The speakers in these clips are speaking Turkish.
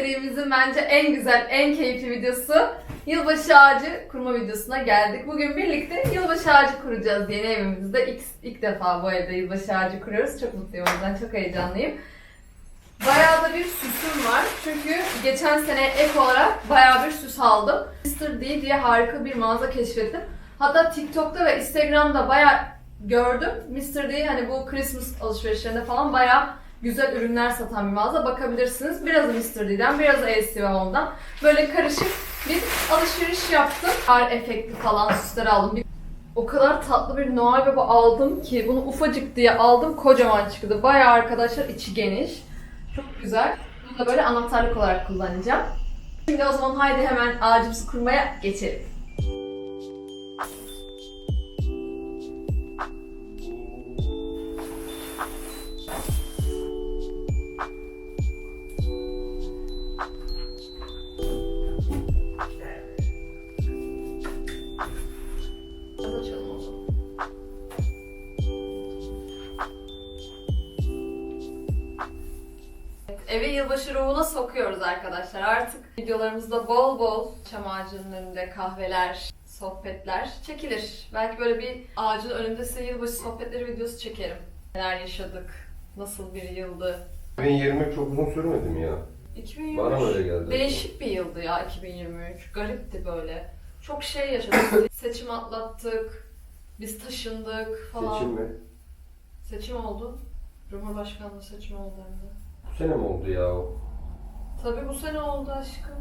serimizin bence en güzel, en keyifli videosu. Yılbaşı ağacı kurma videosuna geldik. Bugün birlikte yılbaşı ağacı kuracağız yeni evimizde. İlk, ilk defa bu evde yılbaşı ağacı kuruyoruz. Çok mutluyum o yüzden çok heyecanlıyım. Bayağı da bir süsüm var. Çünkü geçen sene ek olarak bayağı bir süs aldım. Mr. D diye harika bir mağaza keşfettim. Hatta TikTok'ta ve Instagram'da bayağı gördüm. Mr. D hani bu Christmas alışverişlerinde falan bayağı güzel ürünler satan bir mağaza. Bakabilirsiniz. Biraz Mr. D'den, biraz ASVO'dan. Böyle karışık bir alışveriş yaptım. Kar efektli falan süsler aldım. Bir- O kadar tatlı bir Noel Baba aldım ki bunu ufacık diye aldım. Kocaman çıktı. Bayağı arkadaşlar içi geniş. Çok güzel. Bunu da böyle anahtarlık olarak kullanacağım. Şimdi o zaman haydi hemen ağacımızı kurmaya geçelim. Yılbaşı ruhuna sokuyoruz arkadaşlar. Artık videolarımızda bol bol çam ağacının önünde kahveler, sohbetler çekilir. Belki böyle bir ağacın önünde size yılbaşı sohbetleri videosu çekerim. Neler yaşadık, nasıl bir yıldı. 2020 çok uzun sürmedi mi ya? 2023 Bana öyle geldi? değişik bir yıldı ya 2023. Garipti böyle. Çok şey yaşadık. Seçim atlattık. Biz taşındık falan. Seçim mi? Seçim oldu. Cumhurbaşkanlığı seçimi oldu hem de. Sene mi oldu ya o? Tabii bu sene oldu aşkım.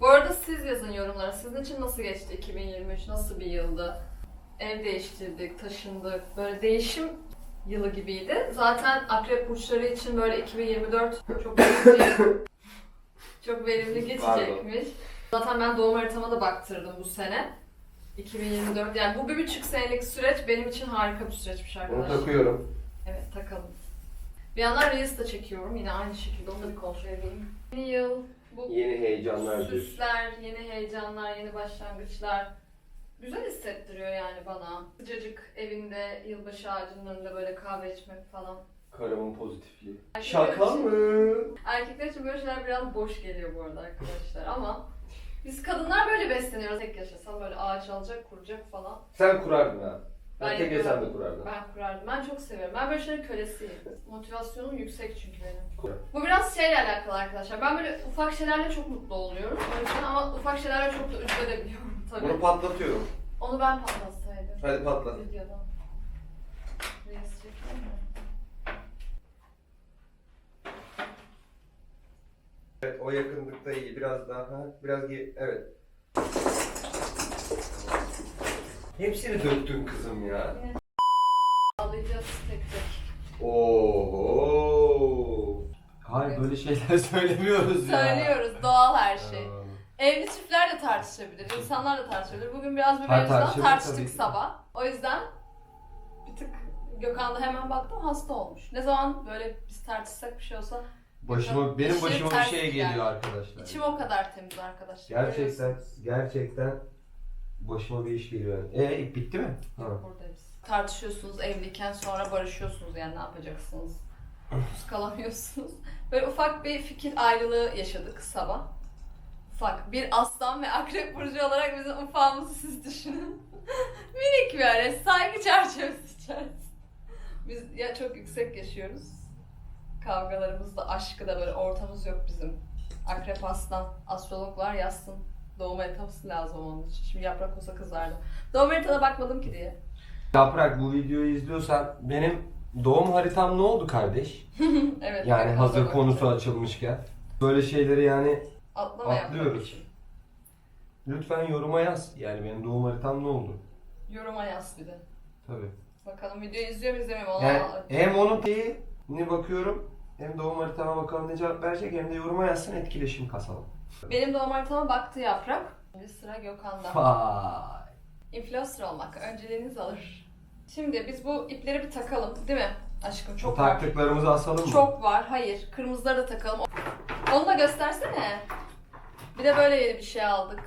Bu arada siz yazın yorumlara. Sizin için nasıl geçti 2023? Nasıl bir yıldı? Ev değiştirdik, taşındık. Böyle değişim yılı gibiydi. Zaten akrep burçları için böyle 2024 çok verimli, çok verimli geçecekmiş. Zaten ben doğum haritama da baktırdım bu sene. 2024 yani bu bir buçuk senelik süreç benim için harika bir süreçmiş Onu arkadaşlar. takıyorum. Evet takalım. Bir yandan Reels da çekiyorum. Yine aynı şekilde onu da bir kontrol edeyim. Yeni yıl, bu Yeni heyecanlar diyorsun. süsler, yeni heyecanlar, yeni başlangıçlar. Güzel hissettiriyor yani bana. Sıcacık evinde, yılbaşı ağacının önünde böyle kahve içmek falan. Karımın pozitifliği. Şaka için- mı? Erkekler için böyle şeyler biraz boş geliyor bu arada arkadaşlar ama biz kadınlar böyle besleniyoruz. Tek yaşasam böyle ağaç alacak, kuracak falan. Sen kurardın ha. Ben Ben tek de kurardın. Ben kurardım. Ben çok seviyorum. Ben böyle şeylerin kölesiyim. Motivasyonum yüksek çünkü benim. Bu biraz şeyle alakalı arkadaşlar. Ben böyle ufak şeylerle çok mutlu oluyorum. O yüzden ama ufak şeylerle çok da üzülebiliyorum tabii. Bunu patlatıyorum. Onu ben patlatsaydım. Hadi patlat. Videoda. Reels çekeyim mi? Evet, o yakınlıkta iyi. Biraz daha. Ha, biraz iyi. Evet. Hepsini döktün kızım ya. Ağlayacağız tek tek. Oo. Hayır böyle şeyler söylemiyoruz ya. Söylüyoruz doğal her şey. Evli çiftler de tartışabilir, insanlar da tartışabilir. Bugün biraz bir Hayır, mevzudan tartışılır tabii tartıştık ki. sabah. O yüzden bir tık Gökhan da hemen baktım hasta olmuş. Ne zaman böyle biz tartışsak bir şey olsa Başıma, benim başıma bir ters şey geliyor arkadaşlar. içim o kadar temiz arkadaşlar. Gerçekten, gerçekten başıma bir iş geliyor. E ip bitti mi? Ha. Buradayız. Tartışıyorsunuz evliyken sonra barışıyorsunuz yani ne yapacaksınız? Sus kalamıyorsunuz. Böyle ufak bir fikir ayrılığı yaşadık sabah. Ufak. Bir aslan ve akrep burcu olarak bizim ufağımızı siz düşünün. Minik bir aile. Saygı çerçevesi içerisinde. Biz ya çok yüksek yaşıyoruz. Kavgalarımız da aşkı da böyle ortamız yok bizim. Akrep aslan. Astrologlar yazsın. Doğum haritası lazım onun için. Şimdi yaprak olsa kızardı. Doğum haritana bakmadım ki diye. Yaprak bu videoyu izliyorsan benim doğum haritam ne oldu kardeş? Evet. Yani hazır bakalım. konusu açılmışken. Böyle şeyleri yani Atlama atlıyoruz. lütfen yoruma yaz. Yani benim doğum haritam ne oldu? Yoruma yaz bir de. Tabii. Bakalım videoyu izliyor mu izlemiyor mu? Yani hem onun şeyini bakıyorum hem doğum haritama bakalım ne cevap verecek hem de yoruma yazsın etkileşim kasalım. Benim doğum haritama baktı yaprak. Şimdi sıra Gökhan'da. Vay. Influencer olmak önceliğiniz alır. Şimdi biz bu ipleri bir takalım değil mi? Aşkım çok var. taktıklarımızı asalım mı? Çok var. Hayır. Kırmızıları da takalım. Onu da göstersene. Bir de böyle yeni bir şey aldık.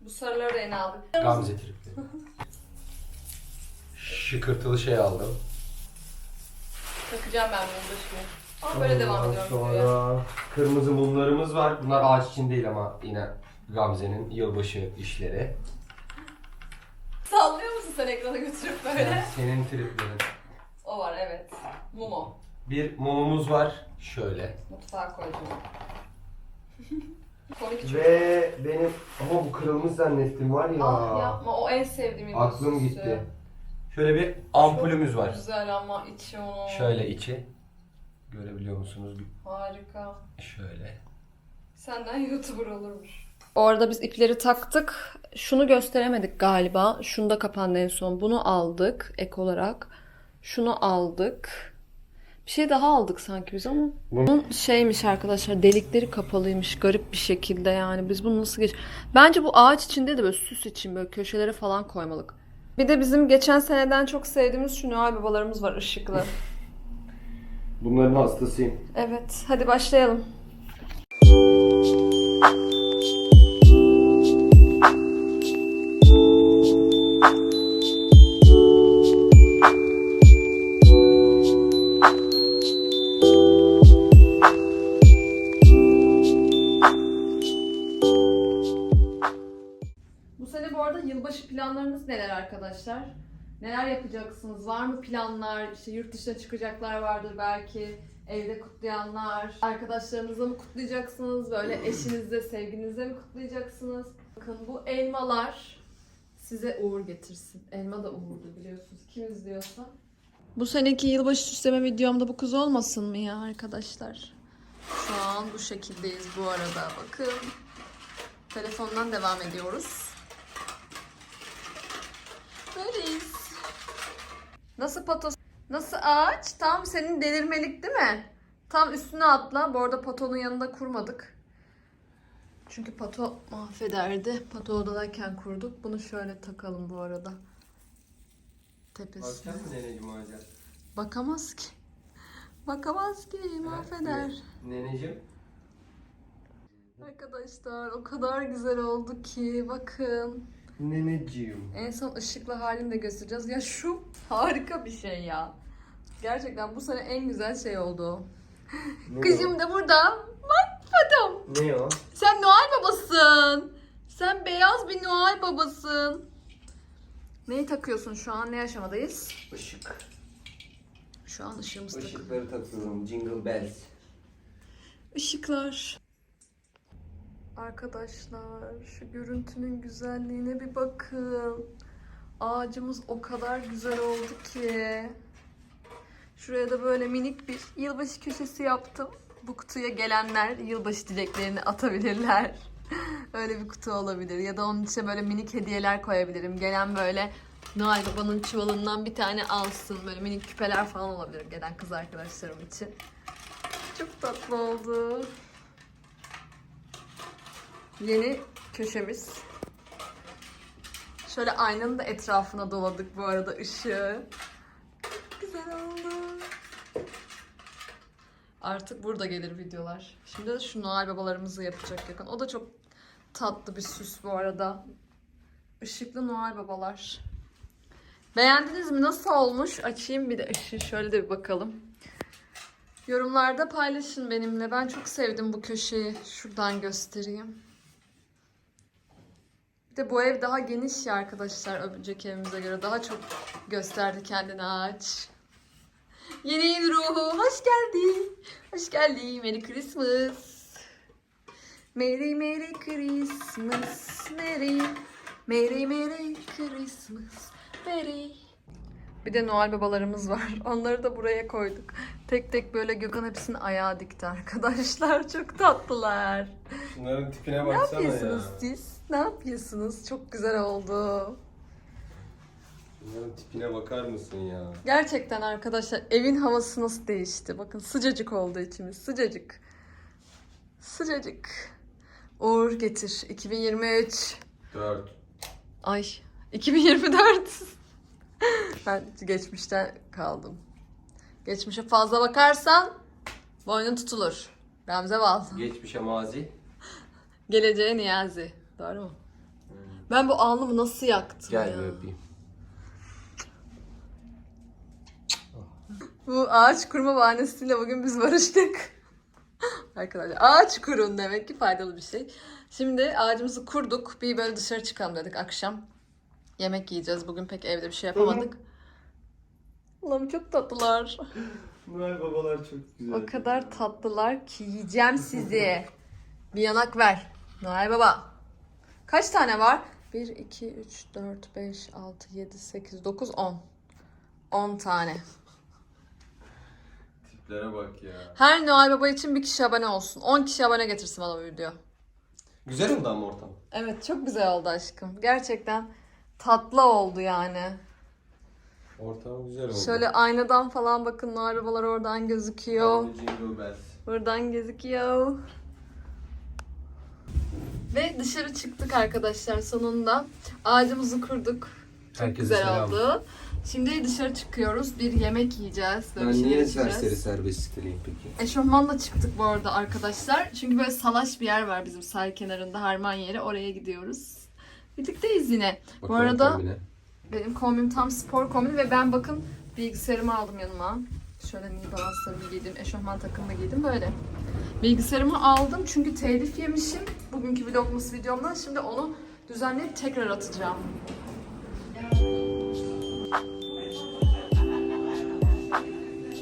Bu sarıları da yeni aldık. Gamze tripleri. Şıkırtılı şey aldım. Takacağım ben bunu başıma. Ama böyle devam ediyorum videoya. Sonra kırmızı mumlarımız var. Bunlar ağaç için değil ama yine Gamze'nin yılbaşı işleri. Sallıyor musun sen ekrana götürüp böyle? Senin triplerin. O var evet. Mumo. Bir mumumuz var. Şöyle. Mutfağa koydum. Komik. Ve benim ama bu kırılmış zannettim var ya. Ah yapma o en sevdiğim Aklım süsü. gitti. Şöyle bir ampulümüz Çok var. Güzel ama içi onun. Şöyle içi. Görebiliyor musunuz? Harika. Şöyle. Senden YouTuber olurmuş. Bu arada biz ipleri taktık. Şunu gösteremedik galiba. Şunu da kapandı en son. Bunu aldık ek olarak. Şunu aldık. Bir şey daha aldık sanki biz ama. Bunun şeymiş arkadaşlar delikleri kapalıymış garip bir şekilde yani. Biz bunu nasıl geç... Bence bu ağaç içinde de böyle süs için böyle köşelere falan koymalık. Bir de bizim geçen seneden çok sevdiğimiz şu Noel babalarımız var ışıklı. Bunların hastasıyım. evet hadi başlayalım. Yapacaksınız? Var mı planlar? İşte yurt dışına çıkacaklar vardır belki. Evde kutlayanlar. Arkadaşlarınızla mı kutlayacaksınız? Böyle eşinizle, sevginizle mi kutlayacaksınız? Bakın bu elmalar size uğur getirsin. Elma da uğurdu biliyorsunuz. Kim izliyorsa. Bu seneki yılbaşı süsleme videomda bu kız olmasın mı ya arkadaşlar? Şu an bu şekildeyiz bu arada. Bakın. Telefondan devam ediyoruz. Nasıl patos? Nasıl ağaç? Tam senin delirmelik değil mi? Tam üstüne atla. Bu arada patonun yanında kurmadık. Çünkü pato mahvederdi. Pato odadayken kurduk. Bunu şöyle takalım bu arada. Tepesine. Bakacak mı neneciğim ağaca? Bakamaz ki. Bakamaz ki. Mahveder. Neneciğim. Arkadaşlar o kadar güzel oldu ki. Bakın. Neneciğim. En son ışıklı halini de göstereceğiz. Ya şu harika bir şey ya. Gerçekten bu sene en güzel şey oldu. Ne Kızım da burada. O? Ne o? Sen Noel babasın. Sen beyaz bir Noel babasın. Neyi takıyorsun şu an? Ne aşamadayız? Işık. Şu an ışığımız takılı. Işıkları takıyorum. Jingle bells. Işıklar. Arkadaşlar şu görüntünün güzelliğine bir bakın. Ağacımız o kadar güzel oldu ki. Şuraya da böyle minik bir yılbaşı köşesi yaptım. Bu kutuya gelenler yılbaşı dileklerini atabilirler. Öyle bir kutu olabilir. Ya da onun içine böyle minik hediyeler koyabilirim. Gelen böyle Noel Baba'nın çuvalından bir tane alsın. Böyle minik küpeler falan olabilir gelen kız arkadaşlarım için. Çok tatlı oldu. Yeni köşemiz. Şöyle aynanın da etrafına doladık bu arada ışığı. Güzel oldu. Artık burada gelir videolar. Şimdi de şu Noel babalarımızı yapacak yakın. O da çok tatlı bir süs bu arada. Işıklı Noel babalar. Beğendiniz mi? Nasıl olmuş? Açayım bir de ışığı şöyle de bir bakalım. Yorumlarda paylaşın benimle. Ben çok sevdim bu köşeyi. Şuradan göstereyim. De bu ev daha geniş ya arkadaşlar önceki evimize göre. Daha çok gösterdi kendini ağaç. Yeni yıl ruhu. Hoş geldin. Hoş geldin. Merry Christmas. Merry Merry Christmas. Merry. Merry Merry Christmas. Merry. Bir de Noel babalarımız var. Onları da buraya koyduk. Tek tek böyle Gökhan hepsini ayağa dikti arkadaşlar. Çok tatlılar. Şunların tipine Ne baksana yapıyorsunuz ya. siz? Ne yapıyorsunuz? Çok güzel oldu. Şunların tipine bakar mısın ya? Gerçekten arkadaşlar evin havası nasıl değişti? Bakın sıcacık oldu içimiz. Sıcacık. Sıcacık. Uğur getir. 2023. Dört. Ay 2024. ben geçmişten kaldım. Geçmişe fazla bakarsan boynun tutulur. Gamze Bal. Geçmişe mazi. Geleceğe Niyazi. Doğru mu? Ben bu alnımı nasıl yaktım Gel ya? bir öpeyim. Bu ağaç kurma bahanesiyle bugün biz barıştık. Arkadaşlar ağaç kurun demek ki faydalı bir şey. Şimdi ağacımızı kurduk. Bir böyle dışarı çıkalım dedik akşam. Yemek yiyeceğiz. Bugün pek evde bir şey yapamadık. Allah'ım çok tatlılar. Noel babalar çok güzel. O kadar tatlılar ki yiyeceğim sizi. Bir yanak ver. Noel Baba. Kaç tane var? 1, 2, 3, 4, 5, 6, 7, 8, 9, 10. 10 tane. Tiplere bak ya. Her Noel Baba için bir kişi abone olsun. 10 kişi abone getirsin bana bu video. Güzel oldu ama ortam. Evet çok güzel oldu aşkım. Gerçekten tatlı oldu yani. Ortam güzel oldu. Şöyle aynadan falan bakın Noel Babalar oradan gözüküyor. Jingle bells. Buradan gözüküyor. Ve dışarı çıktık arkadaşlar sonunda. Ağacımızı kurduk. Çok Herkese güzel selam. oldu. Şimdi dışarı çıkıyoruz. Bir yemek yiyeceğiz. Böyle bir Ben şeyler niye içeceğiz. serseri serbest siteleyim peki? Eşofmanla çıktık bu arada arkadaşlar. Çünkü böyle salaş bir yer var bizim sahil kenarında harman yeri. Oraya gidiyoruz. Birlikteyiz yine. bu arada benim kombim tam spor kombin ve ben bakın bilgisayarımı aldım yanıma. Şöyle New Balance'larımı giydim, eşofman takımımı giydim böyle. Bilgisayarımı aldım çünkü telif yemişim bugünkü vlogmas videomdan. Şimdi onu düzenleyip tekrar atacağım.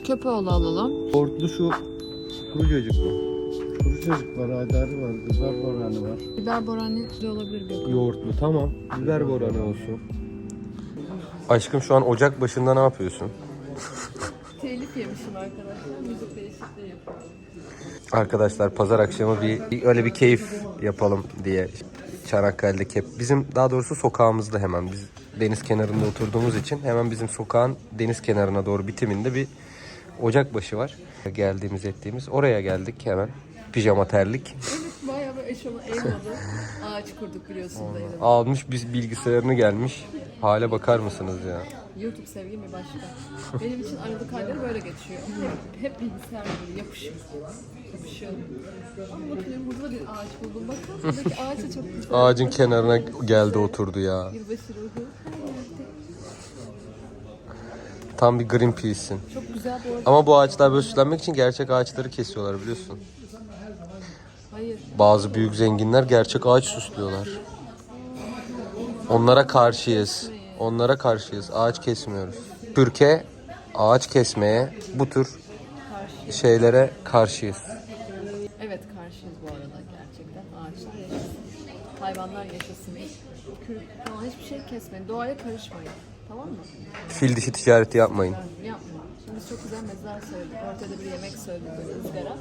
Köpeğoğlu alalım. Yoğurtlu şu kuru çocuk mu? Kuru çocuk var, aydarı var, biber boranı var. Biber borani de olabilir bir. Yoğurtlu tamam. Biber boranı olsun. Aşkım şu an ocak başında ne yapıyorsun? Telif yemişim arkadaşlar. Müzik değişikliği yapıyorum. Arkadaşlar pazar akşamı bir, bir- öyle bir keyif yapalım diye Çanakkale'deki hep bizim daha doğrusu sokağımızda hemen biz deniz kenarında oturduğumuz için hemen bizim sokağın deniz kenarına doğru bitiminde bir ocakbaşı var. Geldiğimiz ettiğimiz oraya geldik hemen. Pijama terlik. Bayağı böyle eşofman elmadı. Ağaç kurduk biliyorsunuz da yine. Almış biz bilgisayarını gelmiş. Hale bakar mısınız ya? YouTube sevgim bir başka. Benim için aralık ayları böyle geçiyor. Hep, hep bilgisayar gibi yapışık. Yapışık. Ama bakın burada da bir ağaç buldum. Bakın buradaki ağaç da çok güzel. Ağacın kenarına geldi oturdu ya. Yılbaşı ruhu. Tam bir Greenpeace'in. Çok güzel bu arada. Ama bu ağaçlar böyle süslenmek için gerçek ağaçları kesiyorlar biliyorsun. Hayır. Bazı büyük zenginler gerçek ağaç süslüyorlar. Onlara karşıyız. Onlara karşıyız. Ağaç kesmiyoruz. Türkiye ağaç kesmeye bu tür şeylere karşıyız. Evet karşıyız bu arada gerçekten. Ağaçlar yaşasın. Hayvanlar yaşasın. Kürk falan hiçbir şey kesmeyin. Doğaya karışmayın. Tamam mı? Fil dişi ticareti yapmayın. Yani yapma. Şimdi çok güzel mezar söyledik. Ortada bir yemek söyledik böyle ızgara.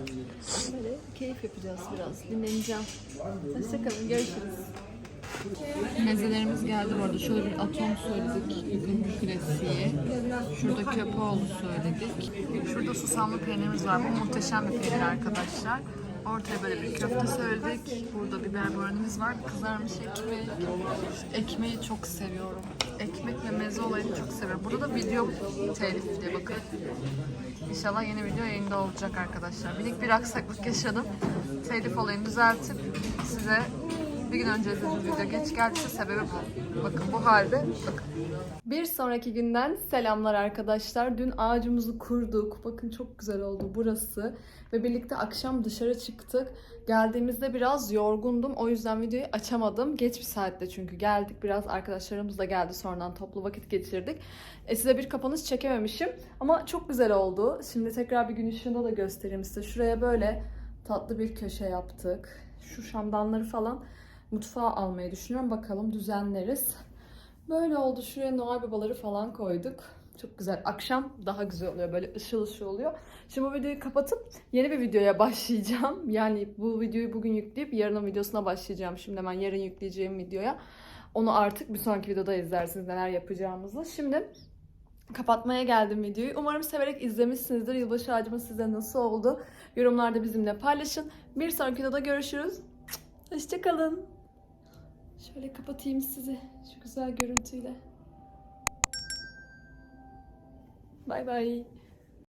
Böyle keyif yapacağız biraz. Dinleneceğim. Hoşçakalın. Görüşürüz. Mezelerimiz geldi bu arada. Şöyle bir atom söyledik. Yıkılmış klasiği. Şurada köpoğlu söyledik. Şurada susamlı peynirimiz var. Bu muhteşem bir peynir arkadaşlar. Ortaya böyle bir köfte söyledik. Burada biber boranimiz var. Kızarmış ekmek. Ekmeği çok seviyorum. Ekmek ve meze olayını çok seviyorum. Burada da video telif diye bakın. İnşallah yeni video yayında olacak arkadaşlar. Minik bir aksaklık yaşadım. Telif olayını düzeltip size bir gün önce izlediğiniz video geç geldiyse sebebi bu. Bakın bu halde bakın. Bir sonraki günden selamlar arkadaşlar. Dün ağacımızı kurduk. Bakın çok güzel oldu burası. Ve birlikte akşam dışarı çıktık. Geldiğimizde biraz yorgundum. O yüzden videoyu açamadım. Geç bir saatte çünkü geldik. Biraz arkadaşlarımız da geldi sonradan toplu vakit geçirdik. E, size bir kapanış çekememişim. Ama çok güzel oldu. Şimdi tekrar bir gün ışığında da göstereyim size. Şuraya böyle tatlı bir köşe yaptık. Şu şamdanları falan mutfağa almayı düşünüyorum. Bakalım düzenleriz. Böyle oldu. Şuraya Noel babaları falan koyduk. Çok güzel. Akşam daha güzel oluyor. Böyle ışıl ışıl oluyor. Şimdi bu videoyu kapatıp yeni bir videoya başlayacağım. Yani bu videoyu bugün yükleyip yarının videosuna başlayacağım. Şimdi hemen yarın yükleyeceğim videoya. Onu artık bir sonraki videoda izlersiniz neler yapacağımızı. Şimdi kapatmaya geldim videoyu. Umarım severek izlemişsinizdir. Yılbaşı ağacımız size nasıl oldu? Yorumlarda bizimle paylaşın. Bir sonraki videoda görüşürüz. Hoşçakalın. Şöyle kapatayım sizi şu güzel görüntüyle. Bay bay.